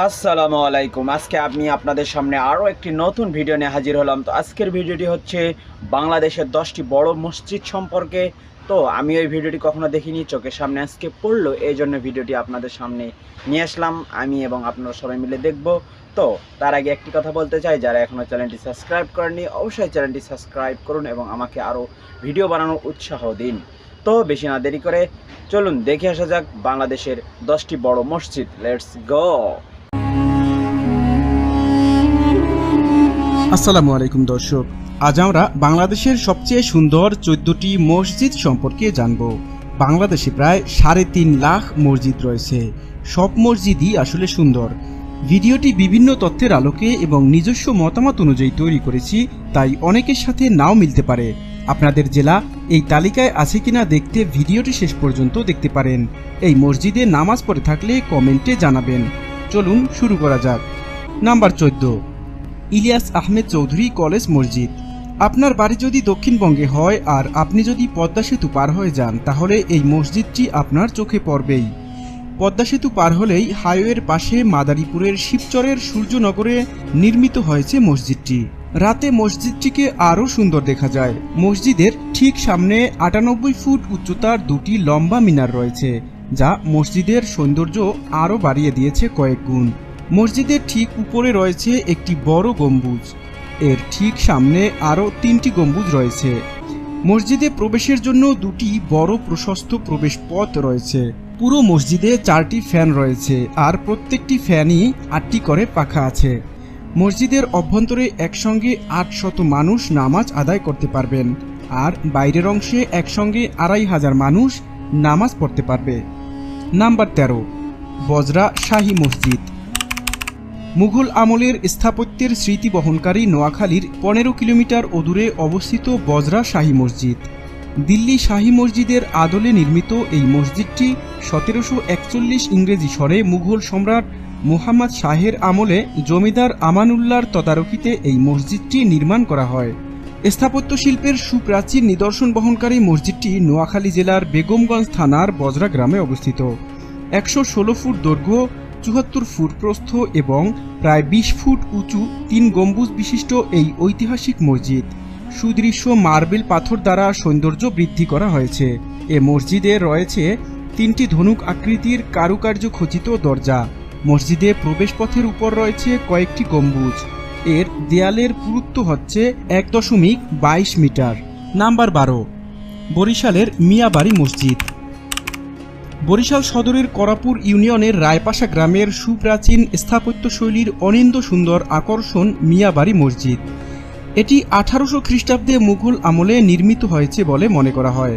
আসসালামু আলাইকুম। আজকে আমি আপনাদের সামনে আরও একটি নতুন ভিডিও নিয়ে হাজির হলাম। তো আজকের ভিডিওটি হচ্ছে বাংলাদেশের দশটি বড় মসজিদ সম্পর্কে। তো আমি ওই ভিডিওটি কখনো দেখিনি, চোখের সামনে আজকে পড়ল এই জন্য ভিডিওটি আপনাদের সামনে নিয়ে আসলাম। আমি এবং আপনারা সবাই মিলে দেখব। তো তার আগে একটি কথা বলতে চাই, যারা এখনও চ্যানেলটি সাবস্ক্রাইব করেনি অবশ্যই চ্যানেলটি সাবস্ক্রাইব করুন এবং আমাকে আরও ভিডিও বানানোর উৎসাহ দিন। তো বেশি না দেরি করে চলুন, দেখে আসা যাক বাংলাদেশের দশটি বড় মসজিদ। লেটস গো আসসালামু আলাইকুম দর্শক। আজ আমরা বাংলাদেশের সবচেয়ে সুন্দর চোদ্দটি মসজিদ সম্পর্কে জানব। বাংলাদেশে প্রায় সাড়ে তিন লাখ মসজিদ রয়েছে। সব মসজিদই আসলে সুন্দর। ভিডিওটি বিভিন্ন তথ্যের আলোকে এবং নিজস্ব মতামত অনুযায়ী তৈরি করেছি, তাই অনেকের সাথে নাও মিলতে পারে। আপনাদের জেলা এই তালিকায় আছে কিনা দেখতে ভিডিওটি শেষ পর্যন্ত দেখতে পারেন। এই মসজিদে নামাজ পড়ে থাকলে কমেন্টে জানাবেন। চলুন শুরু করা যাক। নাম্বার চোদ্দ। ইলিয়াস আহমেদ চৌধুরী কলেজ মসজিদ। আপনার বাড়ি যদি দক্ষিণবঙ্গে হয় আর আপনি যদি পদ্মা সেতু পার হয়ে যান, তাহলে এই মসজিদটি আপনার চোখে পড়বেই। পদ্মা সেতু পার হলেই হাইওয়ের পাশে মাদারীপুরের শিবচরের সূর্যনগরে নির্মিত হয়েছে মসজিদটি। রাতে মসজিদটিকে আরও সুন্দর দেখা যায়। মসজিদের ঠিক সামনে আটানব্বই ফুট উচ্চতার দুটি লম্বা মিনার রয়েছে, যা মসজিদের সৌন্দর্য আরও বাড়িয়ে দিয়েছে কয়েক গুণ। মসজিদের ঠিক উপরে রয়েছে একটি বড় গম্বুজ। এর ঠিক সামনে আরও তিনটি গম্বুজ রয়েছে। মসজিদে প্রবেশের জন্য দুটি বড় প্রশস্ত প্রবেশ পথ রয়েছে। পুরো মসজিদে চারটি ফ্যান রয়েছে আর প্রত্যেকটি ফ্যানই আটটি করে পাখা আছে। মসজিদের অভ্যন্তরে একসঙ্গে আটশত মানুষ নামাজ আদায় করতে পারবেন আর বাইরের অংশে একসঙ্গে আড়াই হাজার মানুষ নামাজ পড়তে পারবে। নাম্বার তেরো, বজরা শাহী মসজিদ। মুঘল আমলের স্থাপত্যের স্মৃতি বহনকারী নোয়াখালীর পনেরো কিলোমিটার অদূরে অবস্থিত বজরা শাহী মসজিদ। দিল্লি শাহী মসজিদের আদলে নির্মিত এই মসজিদটি সতেরোশো একচল্লিশ ইংরেজি স্বরে মুঘল সম্রাট মুহাম্মদ শাহের আমলে জমিদার আমানুল্লাহর তদারকিতে এই মসজিদটি নির্মাণ করা হয়। স্থাপত্য শিল্পের সুপ্রাচীন নিদর্শন বহনকারী মসজিদটি নোয়াখালী জেলার বেগমগঞ্জ থানার বজরা গ্রামে অবস্থিত। একশো ষোলো ফুট দৈর্ঘ্য চুয়াত্তর ফুট প্রস্থ এবং প্রায় বিশ ফুট উঁচু তিন গম্বুজ বিশিষ্ট এই ঐতিহাসিক মসজিদ। সুদৃশ্য মার্বেল পাথর দ্বারা সৌন্দর্য বৃদ্ধি করা হয়েছে। এ মসজিদে রয়েছে তিনটি ধনুক আকৃতির কারুকার্য খচিত দরজা। মসজিদে প্রবেশপথের উপর রয়েছে কয়েকটি গম্বুজ। এর দেয়ালের পুরুত্ব হচ্ছে এক দশমিক বাইশ মিটার। নাম্বার বারো। বরিশালের মিয়াবাড়ি মসজিদ। বরিশাল সদরের করাপুর ইউনিয়নের রায়পাশা গ্রামের সুপ্রাচীন স্থাপত্যশৈলীর অনিন্দ সুন্দর আকর্ষণ মিয়াবাড়ি মসজিদ। এটি আঠারোশো খ্রিস্টাব্দে মুঘল আমলে নির্মিত হয়েছে বলে মনে করা হয়।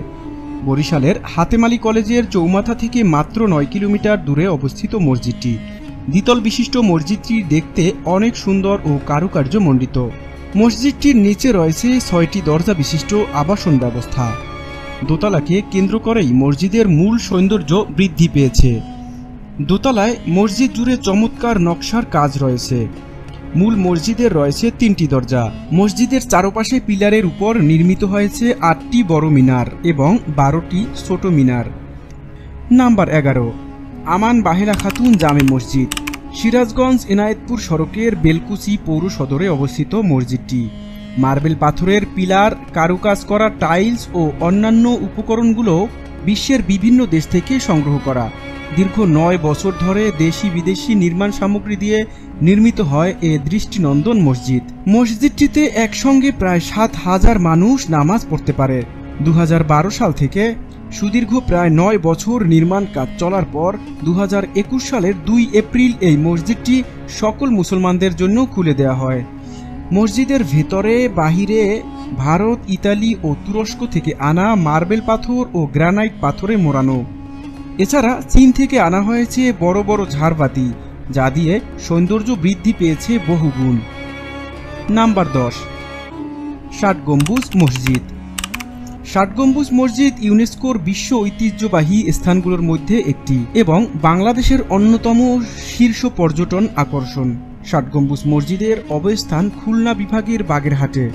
বরিশালের হাতেমালি কলেজের চৌমাথা থেকে মাত্র নয় কিলোমিটার দূরে অবস্থিত মসজিদটি। দ্বিতল বিশিষ্ট মসজিদটি দেখতে অনেক সুন্দর ও কারুকার্য মণ্ডিত মসজিদটির নিচে রয়েছে ছয়টি দরজা বিশিষ্ট আবাসন ব্যবস্থা। দোতলাকে কেন্দ্র করেই মসজিদের মূল সৌন্দর্য বৃদ্ধি পেয়েছে। দোতলায় মসজিদ জুড়ে চমৎকার নকশার কাজ রয়েছে। মূল মসজিদের রয়েছে তিনটি দরজা। মসজিদের চারপাশে পিলারের উপর নির্মিত হয়েছে আটটি বড় মিনার এবং বারোটি ছোট মিনার। নাম্বার এগারো, আমান বাহেরা খাতুন জামে মসজিদ। সিরাজগঞ্জ এনায়েতপুর সড়কের বেলকুচি পৌর সদরে অবস্থিত মসজিদটি। মার্বেল পাথরের পিলার, কারুকাজ করা টাইলস ও অন্যান্য উপকরণগুলো বিশ্বের বিভিন্ন দেশ থেকে সংগ্রহ করা। দীর্ঘ নয় বছর ধরে দেশি বিদেশি নির্মাণ সামগ্রী দিয়ে নির্মিত হয় এ দৃষ্টিনন্দন মসজিদ। মসজিদটিতে একসঙ্গে প্রায় সাত হাজার মানুষ নামাজ পড়তে পারে। দু হাজার বারো সাল থেকে সুদীর্ঘ প্রায় নয় বছর নির্মাণ কাজ চলার পর দু হাজার একুশ সালের দুই এপ্রিল এই মসজিদটি সকল মুসলমানদের জন্য খুলে দেওয়া হয়। মসজিদের ভেতরে, বাহিরে ভারত, ইতালি ও তুরস্ক থেকে আনা মার্বেল পাথর ও গ্রানাইট পাথরে মোড়ানো। এছাড়া চীন থেকে আনা হয়েছে বড় বড় ঝাড়বাতি, যা দিয়ে সৌন্দর্য বৃদ্ধি পেয়েছে বহুগুণ। নাম্বার দশ, ষাট গম্বুজ মসজিদ। ষাট গম্বুজ মসজিদ ইউনেস্কোর বিশ্ব ঐতিহ্যবাহী স্থানগুলোর মধ্যে একটি এবং বাংলাদেশের অন্যতম শীর্ষ পর্যটন আকর্ষণ। ষাট গম্বুজ মসজিদের অবস্থান খুলনা বিভাগের বাগেরহাটে।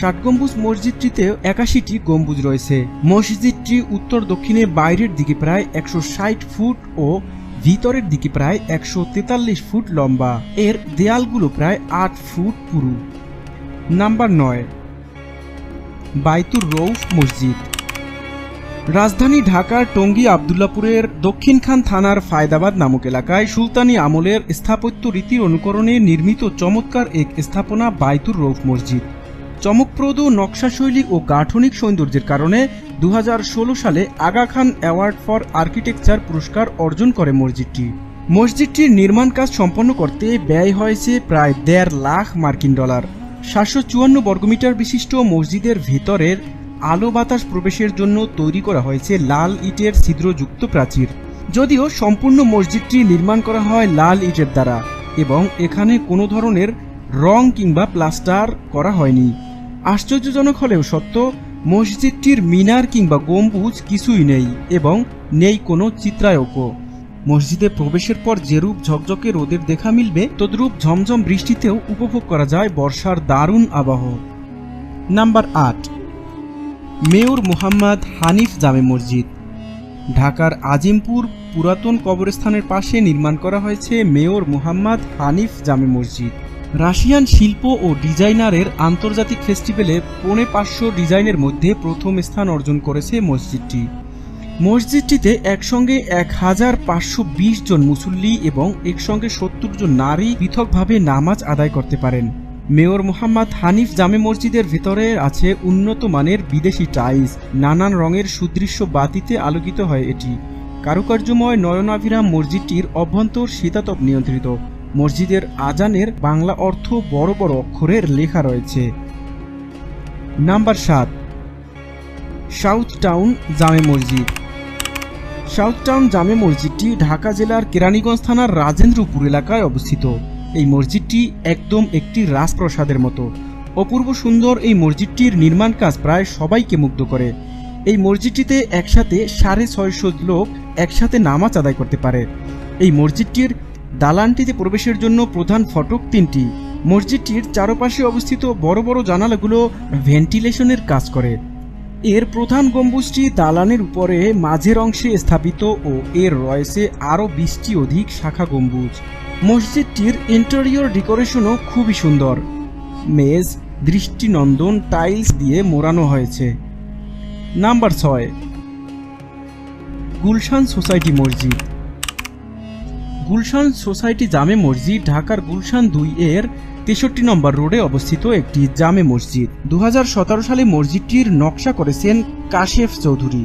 ষাট গম্বুজ মসজিদটিতে একাশিটি গম্বুজ রয়েছে। মসজিদটি উত্তর দক্ষিণে বাইরের দিকে প্রায় একশো ষাট ফুট ও ভিতরের দিকে প্রায় একশো তেতাল্লিশ ফুট লম্বা। এর দেয়ালগুলো প্রায় আট ফুট পুরু। নাম্বার নয়, বাইতুর রৌফ মসজিদ। রাজধানী ঢাকার টঙ্গী আবদুল্লাপুরের দক্ষিণখান থানার ফায়দাবাদ নামক এলাকায় সুলতানি আমলের স্থাপত্য রীতির অনুকরণে নির্মিত চমৎকার এক স্থাপনা বাইতুর রৌফ মসজিদ। চমকপ্রদ নকশাশৈলী ও গাঠনিক সৌন্দর্যের কারণে দু হাজার ষোলো সালে Aga Khan award for architecture পুরস্কার অর্জন করে মসজিদটি। মসজিদটির নির্মাণ কাজ সম্পন্ন করতে ব্যয় হয়েছে প্রায় দেড় লাখ মার্কিন ডলার। সাতশো চুয়ান্ন বর্গমিটার বিশিষ্ট মসজিদের ভেতরের আলো বাতাস প্রবেশের জন্য তৈরি করা হয়েছে লাল ইটের ছিদ্রযুক্ত প্রাচীর। যদিও সম্পূর্ণ মসজিদটি নির্মাণ করা হয় লাল ইটের দ্বারা এবং এখানে কোনো ধরনের রং কিংবা প্লাস্টার করা হয়নি। আশ্চর্যজনক হলেও সত্য, মসজিদটির মিনার কিংবা গম্বুজ কিছুই নেই এবং নেই কোনো চিত্রায়কও। মসজিদে প্রবেশের পর যেরূপ ঝকঝকে রোদের দেখা মিলবে, তদ্রূপ ঝমঝম বৃষ্টিতেও উপভোগ করা যায় বর্ষার দারুণ আবহ। নাম্বার আট মেয়র মোহাম্মদ হানিফ জামে মসজিদ। ঢাকার আজিমপুর পুরাতন কবরস্থানের পাশে নির্মাণ করা হয়েছে মেয়র মোহাম্মদ হানিফ জামে মসজিদ। রাশিয়ান শিল্প ও ডিজাইনারের আন্তর্জাতিক ফেস্টিভ্যালে পৌনে পাঁচশো ডিজাইনের মধ্যে প্রথম স্থান অর্জন করেছে মসজিদটি। মসজিদটিতে একসঙ্গে এক হাজার পাঁচশো বিশ জন মুসল্লি এবং একসঙ্গে সত্তর জন নারী পৃথকভাবে নামাজ আদায় করতে পারেন। মেয়র মোহাম্মদ হানিফ জামে মসজিদের ভেতরে আছে উন্নত মানের বিদেশি টাইলস। নানান রঙের সুদৃশ্য বাতিতে আলোকিত হয় এটি। কারুকার্যময় নয়নাভিরাম মসজিদটির অভ্যন্তর শীতাতপ নিয়ন্ত্রিত। মসজিদের আজানের বাংলা অর্থ বড় বড় অক্ষরের লেখা রয়েছে। নাম্বার সাত। সাউথ টাউন জামে মসজিদ। সাউথ টাউন জামে মসজিদটি ঢাকা জেলার কেরানীগঞ্জ থানার রাজেন্দ্রপুর এলাকায় অবস্থিত। এই মসজিদটি একদম একটি রাজপ্রসাদের মতো। অপূর্ব সুন্দর এই মসজিদটির নির্মাণ কাজ প্রায় সবাইকে মুগ্ধ করে। এই মসজিদটিতে একসাথে সাড়ে ছয়শো লোক একসাথে নামাজ আদায় করতে পারে। এই মসজিদটির দালানটিতে প্রবেশের জন্য প্রধান ফটক তিনটি। মসজিদটির চারপাশে অবস্থিত বড় বড় জানালাগুলো ভেন্টিলেশনের কাজ করে। এর প্রধান গম্বুজটি দালানের উপরে মাঝের অংশে স্থাপিত ও এর রয়েছে আরও বিশটি অধিক শাখা গম্বুজ। মসজিদটির ইন্টেরিয়র ডেকোরেশনও খুবই সুন্দর। মেজ, দৃষ্টিনন্দন টাইলস দিয়ে মোড়ানো হয়েছে। নাম্বার ছয়, গুলশান সোসাইটি মসজিদ। গুলশান সোসাইটি জামে মসজিদ, ঢাকার গুলশান দুই এর তেষট্টি নম্বর রোডে অবস্থিত একটি জামে মসজিদ। দু হাজার সতেরো সালে মসজিদটির নকশা করেছেন কাশেফ চৌধুরী।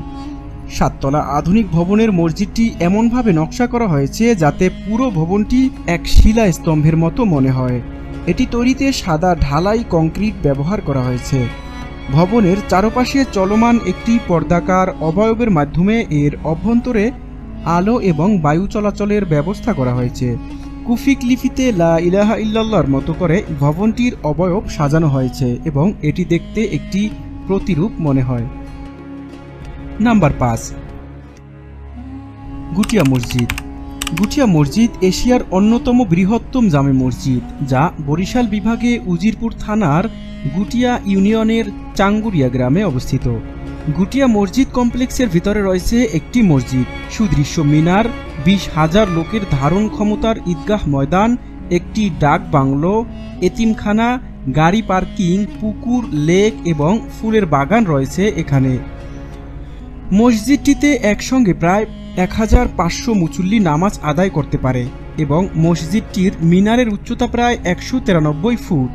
সাততলা আধুনিক ভবনের মসজিদটি এমনভাবে নকশা করা হয়েছে যাতে পুরো ভবনটি এক শিলা স্তম্ভের মতো মনে হয়। এটি তৈরিতে সাদা ঢালাই কংক্রিট ব্যবহার করা হয়েছে। ভবনের চারপাশে চলমান একটি পর্দাকার অবয়বের মাধ্যমে এর অভ্যন্তরে আলো এবং বায়ু চলাচলের ব্যবস্থা করা হয়েছে। কুফিক লিপিতে লা ইলাহা ইল্লাল্লাহর মতো করে ভবনটির অবয়ব সাজানো হয়েছে এবং এটি দেখতে একটি প্রতিরূপ মনে হয়। নাম্বার পাঁচ। গুটিয়া মসজিদ। গুটিয়া মসজিদ এশিয়ার অন্যতম বৃহত্তম জামে মসজিদ, যা বরিশাল বিভাগে উজিরপুর থানার গুটিয়া ইউনিয়নের চাঙ্গুরিয়া গ্রামে অবস্থিত। গুটিয়া মসজিদ কমপ্লেক্সের ভিতরে রয়েছে একটি মসজিদ। সুদৃশ্য মিনার, বিশ হাজার লোকের ধারণ ক্ষমতার ঈদগাহ ময়দান, একটি ডাক বাংলো, এতিমখানা, গাড়ি পার্কিং, পুকুর, লেক এবং ফুলের বাগান রয়েছে এখানে। মসজিদটিতে একসঙ্গে প্রায় এক হাজার পাঁচশো মুচল্লি নামাজ আদায় করতে পারে এবং মসজিদটির মিনারের উচ্চতা প্রায় একশো তিরানব্বই ফুট।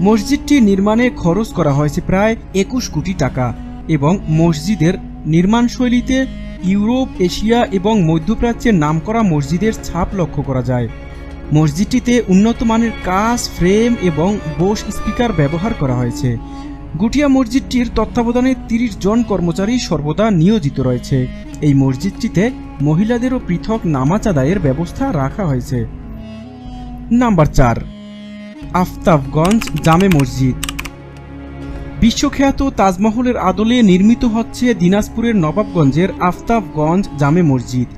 মসজিদটি নির্মাণে খরচ করা হয়েছে প্রায় একুশ কোটি টাকা। এবং মসজিদের নির্মাণশৈলীতে ইউরোপ, এশিয়া এবং মধ্যপ্রাচ্যের নামকরা মসজিদের ছাপ লক্ষ্য করা যায়। মসজিদটিতে উন্নত মানের কাজ ফ্রেম এবং বোস স্পিকার ব্যবহার করা হয়েছে। গুটিয়া মসজিদটির তত্ত্বাবধানে তিরিশ জন কর্মচারী সর্বদা নিয়োজিত রয়েছে। এই মসজিদটিতে মহিলাদেরও পৃথক নামাজ আদায়ের ব্যবস্থা রাখা হয়েছে। নাম্বার চার, আফতাবগঞ্জ জামে মসজিদ। বিশ্বখ্যাত তাজমহলের আদলে নির্মিত হচ্ছে দিনাজপুরের নবাবগঞ্জের আফতাবগঞ্জ জামে মসজিদ।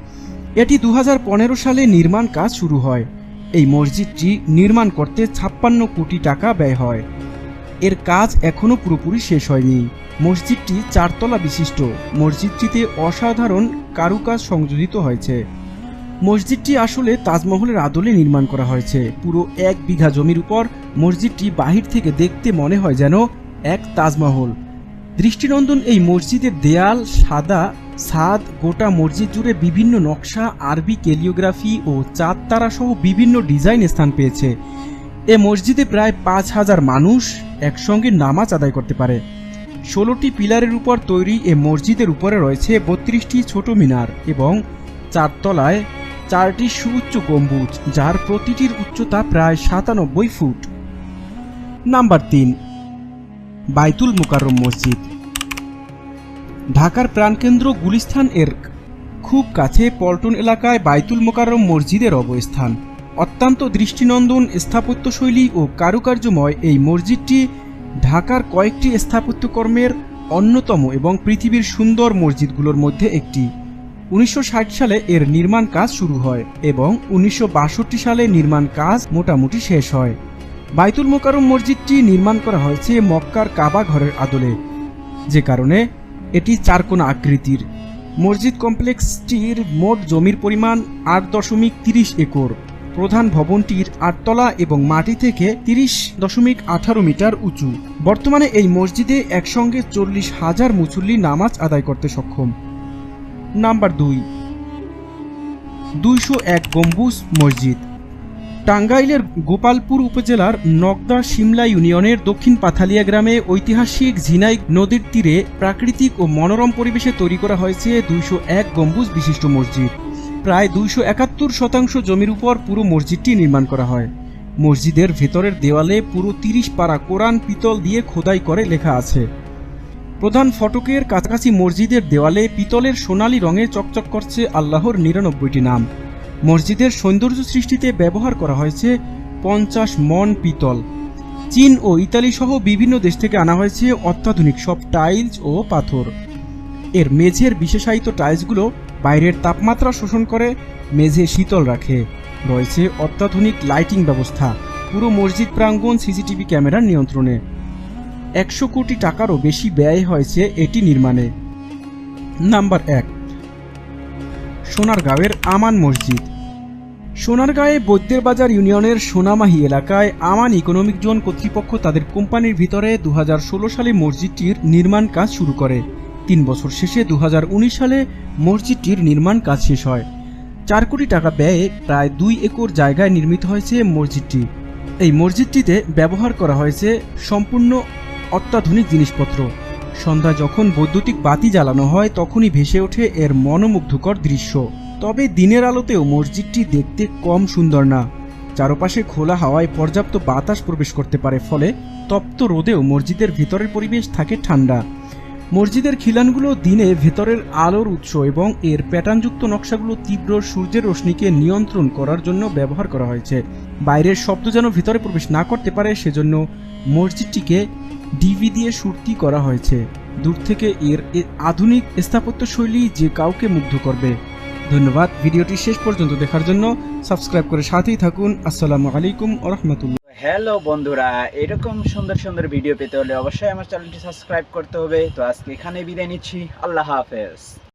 এটি দু হাজার পনেরো সালে নির্মাণ কাজ শুরু হয়। এই মসজিদটি নির্মাণ করতে ছাপ্পান্ন কোটি টাকা ব্যয় হয়। এর কাজ এখনও পুরোপুরি শেষ হয়নি। মসজিদটি চারতলা বিশিষ্ট। মসজিদটিতে অসাধারণ কারুকাজ সংযোজিত হয়েছে। মসজিদটি আসলে তাজমহলের আদলে নির্মাণ করা হয়েছে। পুরো এক বিঘা জমির উপর মসজিদটি বাহির থেকে দেখতে মনে হয় যেন এক তাজমহল। দৃষ্টিনন্দন এই মসজিদের দেয়াল সাদা, ছাদ গোটা মসজিদ জুড়ে বিভিন্ন নকশা, আরবি ক্যালিওগ্রাফি ও চাঁদ তারা সহ বিভিন্ন ডিজাইন স্থান পেয়েছে। এ মসজিদে প্রায় পাঁচ হাজার মানুষ একসঙ্গে নামাজ আদায় করতে পারে। ষোলোটি পিলারের উপর তৈরি এ মসজিদের উপরে রয়েছে বত্রিশটি ছোট মিনার এবং চারতলায় চারটি সুউচ্চ গম্বুজ, যার প্রতিটির উচ্চতা প্রায় সাতানব্বই ফুট। নাম্বার তিন বাইতুল মুকাররম মসজিদ। ঢাকার প্রাণকেন্দ্র গুলিস্থান এর খুব কাছে পল্টন এলাকায় বাইতুল মোকাররম মসজিদের অবস্থান। অত্যন্ত দৃষ্টিনন্দন স্থাপত্যশৈলী ও কারুকার্যময় এই মসজিদটি ঢাকার কয়েকটি স্থাপত্যকর্মের অন্যতম এবং পৃথিবীর সুন্দর মসজিদগুলোর মধ্যে একটি। উনিশশো ষাট সালে এর নির্মাণ কাজ শুরু হয় এবং উনিশশো বাষট্টি সালে নির্মাণ কাজ মোটামুটি শেষ হয়। বাইতুল মোকারম মসজিদটি নির্মাণ করা হয়েছে মক্কার কাবা ঘরের আদলে। যে কারণে এটি চারকোনা আকৃতির। মসজিদ কমপ্লেক্সটির মোট জমির পরিমাণ আট দশমিক তিরিশ একর। প্রধান ভবনটির আটতলা এবং মাটি থেকে তিরিশ দশমিক আঠারো মিটার উঁচু। বর্তমানে এই মসজিদে একসঙ্গে চল্লিশ হাজার মুসল্লি নামাজ আদায় করতে সক্ষম। নাম্বার দুই। দুইশো এক গম্বুজ মসজিদ। টাঙ্গাইলের গোপালপুর উপজেলার নগদা সিমলা ইউনিয়নের দক্ষিণ পাথালিয়া গ্রামে ঐতিহাসিক ঝিনাই নদীর তীরে প্রাকৃতিক ও মনোরম পরিবেশে তৈরি করা হয়েছে দুইশো এক গম্বুজ বিশিষ্ট মসজিদ। প্রায় দুইশো একাত্তর শতাংশ জমির উপর পুরো মসজিদটি নির্মাণ করা হয়। মসজিদের ভেতরের দেওয়ালে পুরো তিরিশ পারা কোরআন পিতল দিয়ে খোদাই করে লেখা আছে। প্রধান ফটকের কাছাকাছি মসজিদের দেওয়ালে পিতলের সোনালী রঙে চকচক করছে আল্লাহর নিরানব্বইটি নাম। মসজিদের সৌন্দর্য সৃষ্টিতে ব্যবহার করা হয়েছে পঞ্চাশ মন পিতল। চীন ও ইতালি সহ বিভিন্ন দেশ থেকে আনা হয়েছে অত্যাধুনিক সব টাইলস ও পাথর। এর মেঝের বিশেষায়িত টাইলসগুলো বাইরের তাপমাত্রা শোষণ করে, মেঝে শীতল রাখে। রয়েছে অত্যাধুনিক লাইটিং ব্যবস্থা। পুরো মসজিদ প্রাঙ্গণ সিসিটিভি ক্যামেরার নিয়ন্ত্রণে। একশো কোটি টাকারও বেশি ব্যয় হয়েছে এটি নির্মাণে। নাম্বার এক, সোনারগাঁওয়ের আমান মসজিদ। সোনারগাঁয়ে বৈদ্যের বাজার ইউনিয়নের সোনামাহি এলাকায় আমান ইকোনমিক জোন কর্তৃপক্ষ তাদের কোম্পানির ভিতরে দু হাজার ষোলো সালে মসজিদটির নির্মাণ কাজ শুরু করে। তিন বছর শেষে দু হাজার উনিশ সালে মসজিদটির নির্মাণ কাজ শেষ হয়। চার কোটি টাকা ব্যয়ে প্রায় দুই একর জায়গায় নির্মিত হয়েছে মসজিদটি। এই মসজিদটিতে ব্যবহার করা হয়েছে সম্পূর্ণ অত্যাধুনিক জিনিসপত্র। সন্ধ্যা যখন বৈদ্যুতিক বাতি জ্বালানো হয়, তখনই ভেসে ওঠে এর মনোমুগ্ধকর দৃশ্য। তবে দিনের আলোতেও মসজিদটি দেখতে কম সুন্দর না। চারপাশে খোলা হাওয়ায় পর্যাপ্ত বাতাস প্রবেশ করতে পারে, ফলে তপ্ত রোদেও মসজিদের ভেতরের পরিবেশ থাকে ঠান্ডা। মসজিদের খিলানগুলো দিনে ভেতরের আলোর উৎস এবং এর প্যাটার্নযুক্ত নকশাগুলো তীব্র সূর্যের রশ্মিকে নিয়ন্ত্রণ করার জন্য ব্যবহার করা হয়েছে। বাইরের শব্দ যেন ভিতরে প্রবেশ না করতে পারে, সেজন্য মসজিদটিকে ডিভি দিয়ে সুরতি করা হয়েছে। দূর থেকে এর আধুনিক স্থাপত্যশৈলী যে কাউকে মুগ্ধ করবে। ধন্যবাদ। ভিডিওটি শেষ পর্যন্ত দেখার জন্য সাবস্ক্রাইব করে সাথেই থাকুন। আসসালামু আলাইকুম রহমতুল্লাহ। হ্যালো বন্ধুরা, এরকম সুন্দর সুন্দর ভিডিও পেতে হলে অবশ্যই আমার চ্যানেলটি সাবস্ক্রাইব করতে হবে। তো আজকে এখানে বিদায় নিচ্ছি। আল্লাহ হাফেজ।